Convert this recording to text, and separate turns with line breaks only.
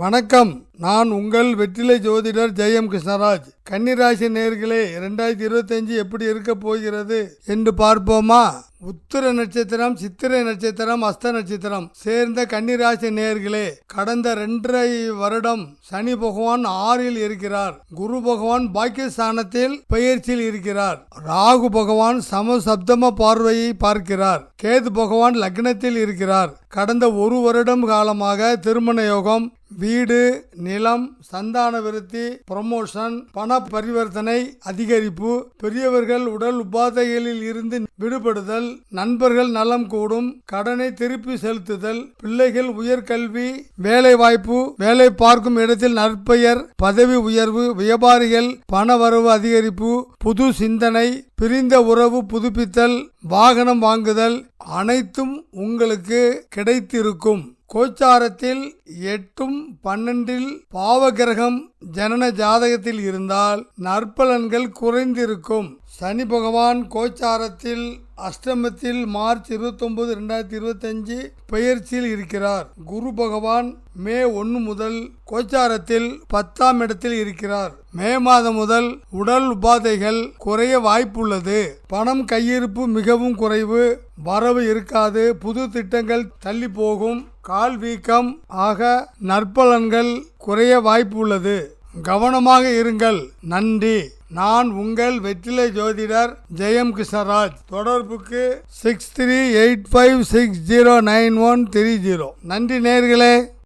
வணக்கம். நான் உங்கள் வெற்றிலை ஜோதிடர் ஜெயம் கிருஷ்ணராஜ். கன்னிராசி நேர்களே ரெண்டாயிரத்தி இருபத்தஞ்சு எப்படி இருக்க போகிறது என்று பார்ப்போமா? உத்திர நட்சத்திரம் சித்திரை நட்சத்திரம் அஸ்த நட்சத்திரம். சேர்ந்த கன்னிராசி நேர்களே கடந்த ரெண்டரை வருடம் சனி பகவான் ஆறில் இருக்கிறார். குரு பகவான் பாக்கியஸ்தானத்தில் பயிற்சியில் இருக்கிறார். ராகு பகவான் சமசப்தம பார்வையை பார்க்கிறார். கேது பகவான் லக்னத்தில் இருக்கிறார். கடந்த ஒரு வருடம் காலமாக திருமண யோகம் வீடு நிலம் சந்தான விருத்தி ப்ரமோஷன் பண பரிவர்த்தனை அதிகரிப்பு பெரியவர்கள் உடல் உபாதைகளில் இருந்து விடுபடுதல் நண்பர்கள் நலம் கூடும் கடனை திருப்பி செலுத்துதல் பிள்ளைகள் உயர்கல்வி வேலை வாய்ப்பு வேலை பார்க்கும் இடத்தில் நற்பெயர் பதவி உயர்வு வியாபாரிகள் பண வரவு அதிகரிப்பு புது சிந்தனை பிரிந்த உறவு புதுப்பித்தல் வாகனம் வாங்குதல் அனைத்தும் உங்களுக்கு கிடைத்திருக்கும். கோச்சாரத்தில் எட்டும் பன்னெண்டில் பாவகிரகம் ஜனன ஜாதகத்தில் இருந்தால் நற்பலன்கள் குறைந்திருக்கும். சனி பகவான் கோச்சாரத்தில் அஷ்டமத்தில் மார்ச் இருபத்தொன்பது ரெண்டாயிரத்தி இருபத்தஞ்சு பெயர்ச்சியில் இருக்கிறார். குரு பகவான் மே ஒன்று முதல் கோச்சாரத்தில் பத்தாம் இடத்தில் இருக்கிறார். மே மாதம் முதல் உடல் உபாதைகள் குறைய வாய்ப்புள்ளது. பணம் கையிருப்பு மிகவும் குறைவு. வரவு இருக்காது. புது திட்டங்கள் தள்ளி போகும் கால் வீக்கம் ஆக நற்பலன்கள் குறைய வாய்ப்பு உள்ளது கவனமாக இருங்கள். நன்றி. நான் உங்கள் வெற்றிலை ஜோதிடர் ஜெயம் கிருஷ்ணராஜ். தொடர்புக்கு six three eight five six zero nine one three zero நன்றி நேர்களே.